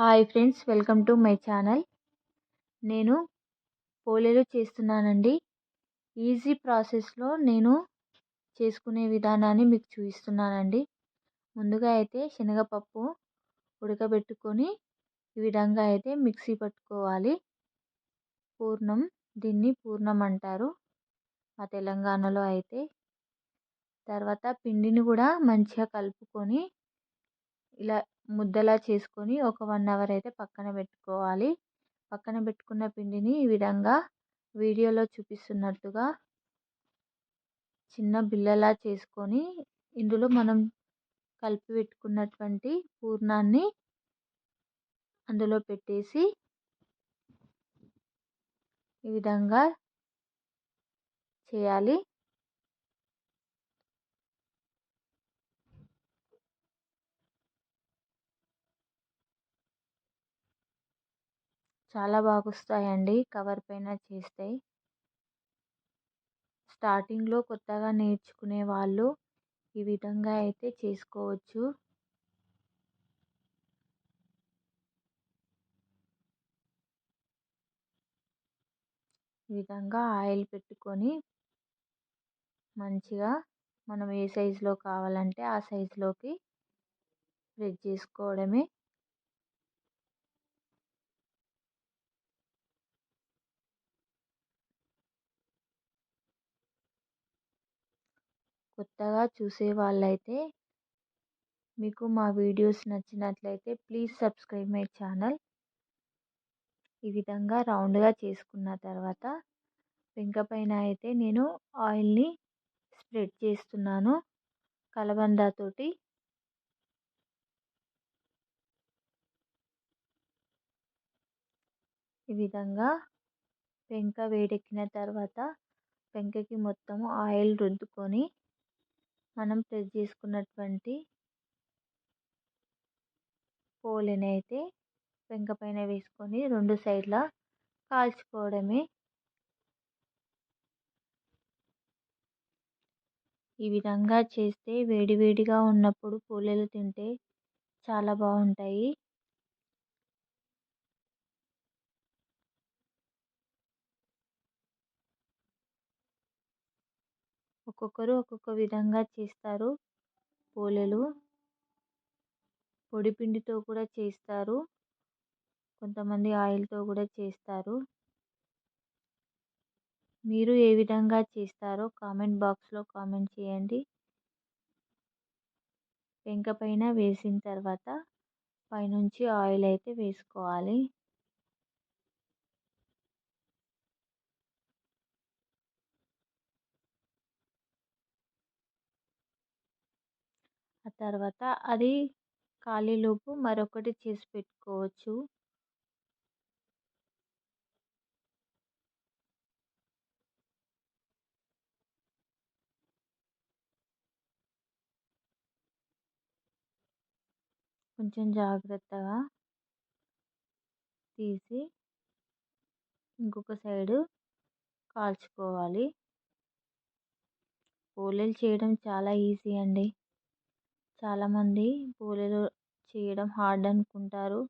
Hi friends welcome to my channel. నేను పోలేలు చేస్తున్నానండి. ఈజీ ప్రాసెస్లో నేను చేసుకునే విధానాన్ని మీకు చూపిస్తున్నానండి. ముందుగా అయితే శనగపప్పు ఉడకబెట్టుకొని ఈ విధంగా అయితే మిక్సీ పట్టుకోవాలి. పూర్ణం దీన్ని పూర్ణం అంటారు మా తెలంగాణలో అయితే. తర్వాత పిండిని కూడా మంచిగా కలుపుకొని ఇలా ముద్దలా చేసుకొని ఒక వన్ అవర్ అయితే పక్కన పెట్టుకోవాలి. పక్కన పెట్టుకున్న పిండిని ఈ విధంగా వీడియోలో చూపిస్తున్నట్టుగా చిన్న బిల్లలా చేసుకొని ఇందులో మనం కలిపి పెట్టుకున్నటువంటి పూర్ణాన్ని అందులో పెట్టేసి ఈ విధంగా చేయాలి. చాలా బాగా వస్తాయండి కవర్ పైన చేస్తే. స్టార్టింగ్లో కొత్తగా నేర్చుకునే వాళ్ళు ఈ విధంగా అయితే చేసుకోవచ్చు. ఈ విధంగా ఆయిల్ పెట్టుకొని మంచిగా మనం ఏ సైజులో కావాలంటే ఆ సైజులోకి ప్రెస్ చేసుకోవడమే కొత్తగా చూసే వాళ్ళైతే మీకు మా వీడియోస్ నచ్చినట్లయితే ప్లీజ్ సబ్స్క్రైబ్ మై ఛానల్. ఈ విధంగా రౌండ్గా చేసుకున్న తర్వాత పెంక పైన అయితే నేను ఆయిల్ని స్ప్రెడ్ చేస్తున్నాను. కలబందాతోటి ఈ విధంగా పెంక వేడెక్కిన తర్వాత పెంకకి మొత్తము ఆయిల్ రుద్దుకొని మనం ప్రెస్ చేసుకున్నటువంటి పోలేని అయితే పెంక పైన వేసుకొని రెండు సైడ్ల కాల్చుకోవడమే. ఈ విధంగా చేస్తే వేడివేడిగా ఉన్నప్పుడు పోలేలు తింటే చాలా బాగుంటాయి. ఒక్కొక్కరు ఒక్కొక్క విధంగా చేస్తారు. పోలేలు పొడిపిండితో కూడా చేస్తారు. కొంతమంది ఆయిల్తో కూడా చేస్తారు. మీరు ఏ విధంగా చేస్తారో కామెంట్ బాక్స్లో కామెంట్ చేయండి. పెంక పైన వేసిన తర్వాత పైనుంచి ఆయిల్ అయితే వేసుకోవాలి. తర్వాత అది ఖాళీలోపు మరొకటి చేసి పెట్టుకోవచ్చు. కొంచెం జాగ్రత్తగా తీసి ఇంకొక సైడు కాల్చుకోవాలి. పోలేలు చేయడం చాలా ఈజీ అండి. చాలామంది పోలేలు చేయడం హార్డ్ అనుకుంటారు.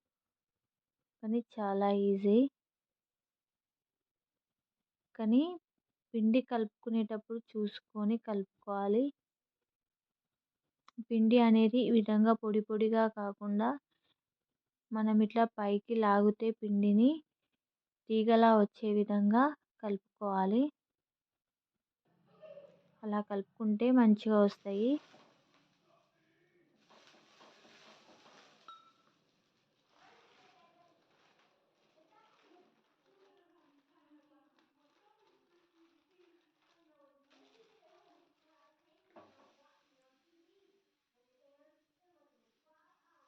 కానీ చాలా ఈజీ. కానీ పిండి కలుపుకునేటప్పుడు చూసుకొని కలుపుకోవాలి. పిండి అనేది ఈ విధంగా పొడి పొడిగా కాకుండా మనం ఇట్లా పైకి లాగితే పిండిని తీగలా వచ్చే విధంగా కలుపుకోవాలి. అలా కలుపుకుంటే మంచిగా వస్తాయి.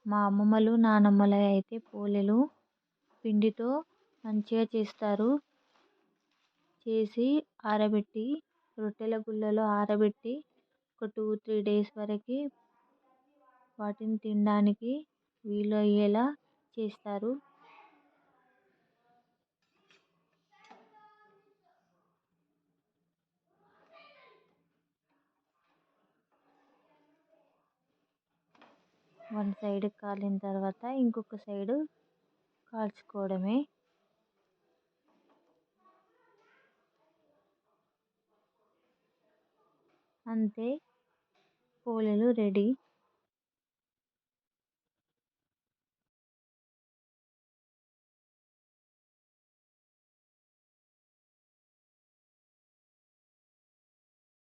మా అమ్మమ్మలు నానమ్మలు అయితే పోలేలు. పిండితో మంచిగా చేస్తారు. చేసి ఆరబెట్టి రొట్టెల గుళ్ళలో ఆరబెట్టి ఒక టూ త్రీ డేస్ వరకు వాటిని తినడానికి వీలు అయ్యేలా చేస్తారు. వన్ సైడ్ కాలిన తర్వాత ఇంకొక సైడు కాల్చుకోవడమే. అంతే. పోలేలు రెడీ.